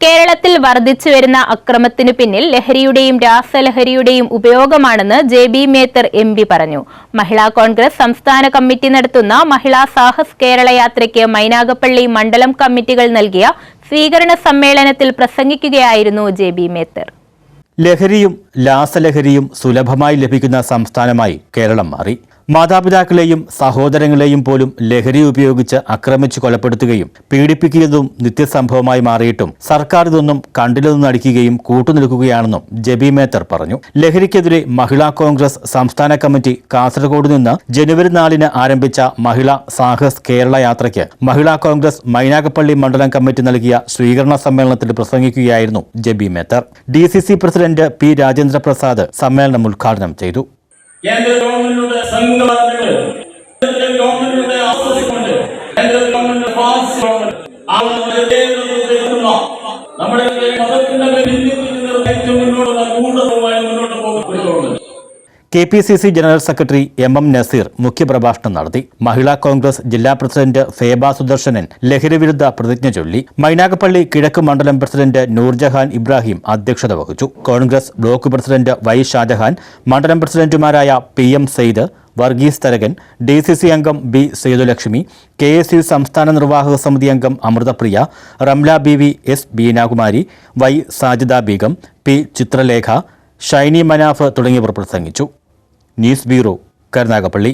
കേരളത്തിൽ വർദ്ധിച്ചു വരുന്ന അക്രമത്തിനു പിന്നിൽ ലഹരിയുടെയും രാസലഹരിയുടെയും ഉപയോഗമാണെന്ന് J B Mather M P പറഞ്ഞു. മഹിളാ കോൺഗ്രസ് സംസ്ഥാന കമ്മിറ്റി നടത്തുന്ന മഹിളാ സാഹസ് കേരള യാത്രയ്ക്ക് മൈനാഗപ്പള്ളി മണ്ഡലം കമ്മിറ്റികൾ നൽകിയ സ്വീകരണ സമ്മേളനത്തിൽ പ്രസംഗിക്കുകയായിരുന്നു ജെ ബി മേത്തർ. ലഹരിയും ലാസലഹരിയും സുലഭമായി ലഭിക്കുന്ന സംസ്ഥാനമായി കേരളം മാറി. മാതാപിതാക്കളെയും സഹോദരങ്ങളെയും പോലും ലഹരി ഉപയോഗിച്ച് ആക്രമിച്ചു കൊലപ്പെടുത്തുകയും പീഡിപ്പിക്കുന്നതും നിത്യസംഭവമായി മാറിയിട്ടും സർക്കാർ ഇതൊന്നും കണ്ടില്ലെന്ന് നടിക്കുകയും കൂട്ടുനിൽക്കുകയാണെന്നും ജബി മേത്തർ പറഞ്ഞു. ലഹരിക്കെതിരെ മഹിളാ കോൺഗ്രസ് സംസ്ഥാന കമ്മിറ്റി കാസർഗോഡ് നിന്ന് ജനുവരി നാലിന് ആരംഭിച്ച മഹിളാ സാഹസ് കേരള യാത്രയ്ക്ക് മഹിളാ കോൺഗ്രസ് മൈനാകപ്പള്ളി മണ്ഡലം കമ്മിറ്റി നൽകിയ സ്വീകരണ സമ്മേളനത്തിൽ പ്രസംഗിക്കുകയായിരുന്നു Jebi Mather. D C C president P Rajendra Prasad സമ്മേളനം ഉദ്ഘാടനം ചെയ്തു. കേന്ദ്ര ഗവൺമെന്റിന്റെ K P C C general secretary M M Naseer മുഖ്യപ്രഭാഷണം നടത്തി. മഹിളാ കോൺഗ്രസ് ജില്ലാ പ്രസിഡന്റ് ഫേബ സുദർശനൻ ലഹരിവിരുദ്ധ പ്രതിജ്ഞ ചൊല്ലി. മൈനാഗപ്പള്ളി കിഴക്ക് മണ്ഡലം പ്രസിഡന്റ് നൂർജഹാൻ ഇബ്രാഹിം അധ്യക്ഷത വഹിച്ചു. Congress block president Y Shajahan മണ്ഡലം പ്രസിഡന്റുമാരായ P M Syed Varghese Tharakan D C C അംഗം B Sethulakshmi K S U സംസ്ഥാന നിർവാഹക സമിതി അംഗം Amruthapriya Ramla B V S Beenakumari Y Sajida Beegum P Chithralekha Shiny Manaf തുടങ്ങിയവർ പ്രസംഗിച്ചു. News bureau Karunagappally.